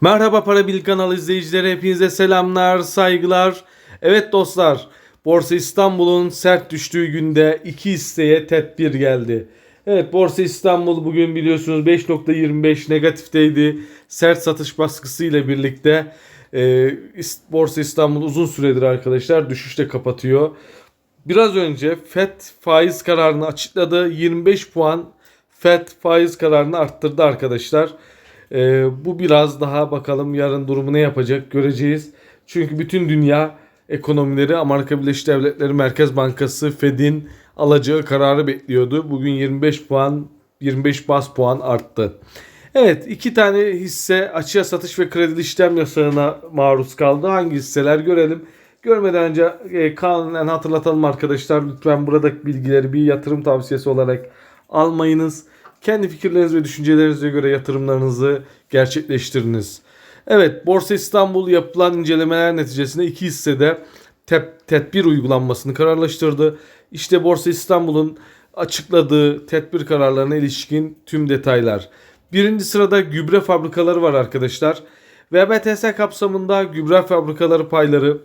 Merhaba Para Bil kanalı izleyicileri hepinize selamlar, saygılar. Evet dostlar, Borsa İstanbul'un sert düştüğü günde iki hisseye tedbir geldi. Evet Borsa İstanbul bugün biliyorsunuz 5.25 negatifteydi. Sert satış baskısı ile birlikte e, Borsa İstanbul uzun süredir arkadaşlar düşüşte kapatıyor. Biraz önce FED faiz kararını açıkladı. 25 puan FED faiz kararını arttırdı arkadaşlar. Ee, bu biraz daha bakalım yarın durumu ne yapacak göreceğiz. Çünkü bütün dünya ekonomileri Amerika Birleşik Devletleri Merkez Bankası Fed'in alacağı kararı bekliyordu. Bugün 25 puan 25 bas puan arttı. Evet iki tane hisse açığa satış ve kredili işlem yasağına maruz kaldı. Hangi hisseler görelim. Görmeden önce e, kanunen hatırlatalım arkadaşlar. Lütfen buradaki bilgileri bir yatırım tavsiyesi olarak almayınız. Kendi fikirleriniz ve düşüncelerinize göre yatırımlarınızı gerçekleştiriniz. Evet, Borsa İstanbul yapılan incelemeler neticesinde iki hissede tep- tedbir uygulanmasını kararlaştırdı. İşte Borsa İstanbul'un açıkladığı tedbir kararlarına ilişkin tüm detaylar. Birinci sırada gübre fabrikaları var arkadaşlar. VBTS kapsamında gübre fabrikaları payları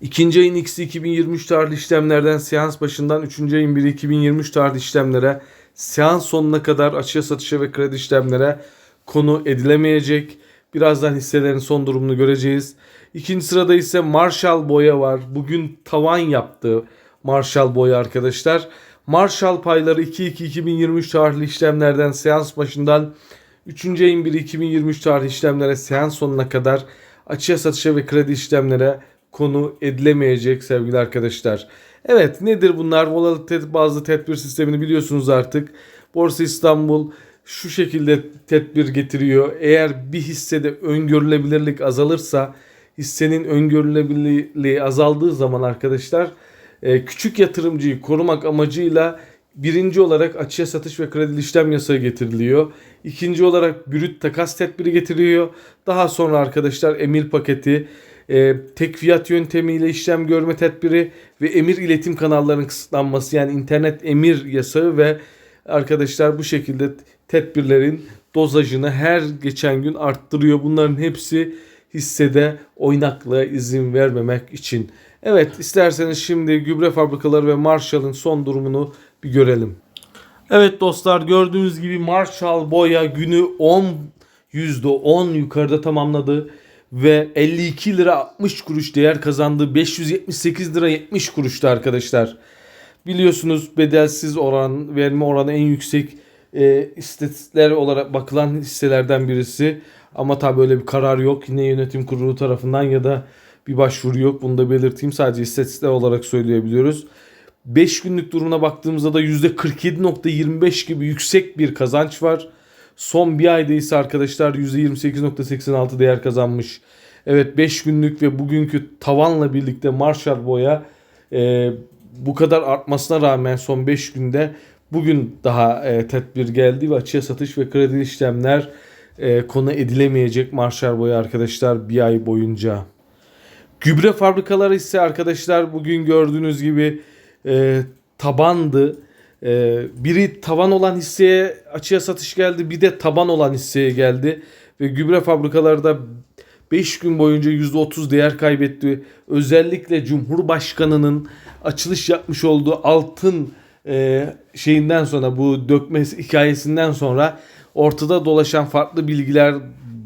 İkinci ayın X'i 2023 tarihli işlemlerden seans başından 3. ayın 1'i 2023 tarihli işlemlere seans sonuna kadar açığa satışa ve kredi işlemlere konu edilemeyecek. Birazdan hisselerin son durumunu göreceğiz. İkinci sırada ise Marshall Boya var. Bugün tavan yaptı Marshall Boya arkadaşlar. Marshall payları 2-2-2023 tarihli işlemlerden seans başından 3. ayın 1'i 2023 tarihli işlemlere seans sonuna kadar açığa satışa ve kredi işlemlere konu edilemeyecek sevgili arkadaşlar. Evet nedir bunlar? Volatilite bazlı tedbir sistemini biliyorsunuz artık. Borsa İstanbul şu şekilde tedbir getiriyor. Eğer bir hissede öngörülebilirlik azalırsa hissenin öngörülebilirliği azaldığı zaman arkadaşlar e, küçük yatırımcıyı korumak amacıyla birinci olarak açığa satış ve kredili işlem yasağı getiriliyor. İkinci olarak brüt takas tedbiri getiriyor. Daha sonra arkadaşlar emir paketi, e, tek fiyat yöntemiyle işlem görme tedbiri ve emir iletim kanallarının kısıtlanması yani internet emir yasağı ve arkadaşlar bu şekilde tedbirlerin dozajını her geçen gün arttırıyor. Bunların hepsi hissede oynaklığa izin vermemek için. Evet isterseniz şimdi gübre fabrikaları ve Marshall'ın son durumunu bir görelim. Evet dostlar gördüğünüz gibi Marshall Boya günü 10 %10 yukarıda tamamladı ve 52 lira 60 kuruş değer kazandı. 578 lira 70 kuruştu arkadaşlar. Biliyorsunuz bedelsiz oran, verme oranı en yüksek e, istatistikler olarak bakılan hisselerden birisi. Ama tabi öyle bir karar yok. Yine yönetim kurulu tarafından ya da bir başvuru yok. Bunu da belirteyim. Sadece istatistikler olarak söyleyebiliyoruz. 5 günlük durumuna baktığımızda da %47.25 gibi yüksek bir kazanç var. Son bir ayda ise arkadaşlar %28.86 değer kazanmış. Evet 5 günlük ve bugünkü tavanla birlikte Marshall Boya e, bu kadar artmasına rağmen son 5 günde bugün daha e, tedbir geldi ve açığa satış ve kredi işlemler e, konu edilemeyecek Marshall Boya arkadaşlar bir ay boyunca. Gübre fabrikaları ise arkadaşlar bugün gördüğünüz gibi e, tabandı. E, biri tavan olan hisseye açığa satış geldi. Bir de taban olan hisseye geldi. Ve gübre fabrikaları da 5 gün boyunca %30 değer kaybetti. Özellikle Cumhurbaşkanı'nın açılış yapmış olduğu altın e, şeyinden sonra bu dökme hikayesinden sonra ortada dolaşan farklı bilgiler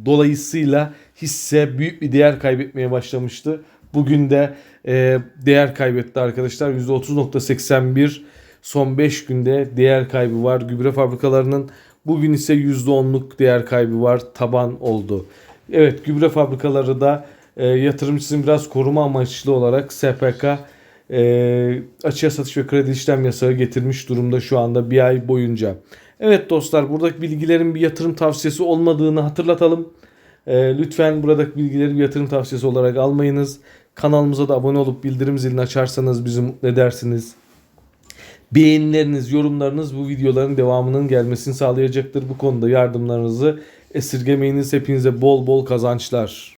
dolayısıyla hisse büyük bir değer kaybetmeye başlamıştı. Bugün de e, değer kaybetti arkadaşlar. %30.81 son 5 günde değer kaybı var. Gübre fabrikalarının bugün ise %10'luk değer kaybı var. Taban oldu. Evet gübre fabrikaları da e, yatırımcısını biraz koruma amaçlı olarak SPK e, açığa satış ve kredi işlem yasağı getirmiş durumda şu anda bir ay boyunca. Evet dostlar buradaki bilgilerin bir yatırım tavsiyesi olmadığını hatırlatalım. E, lütfen buradaki bilgileri bir yatırım tavsiyesi olarak almayınız. Kanalımıza da abone olup bildirim zilini açarsanız bizi mutlu edersiniz. Beğenileriniz, yorumlarınız bu videoların devamının gelmesini sağlayacaktır. Bu konuda yardımlarınızı esirgemeyiniz. Hepinize bol bol kazançlar.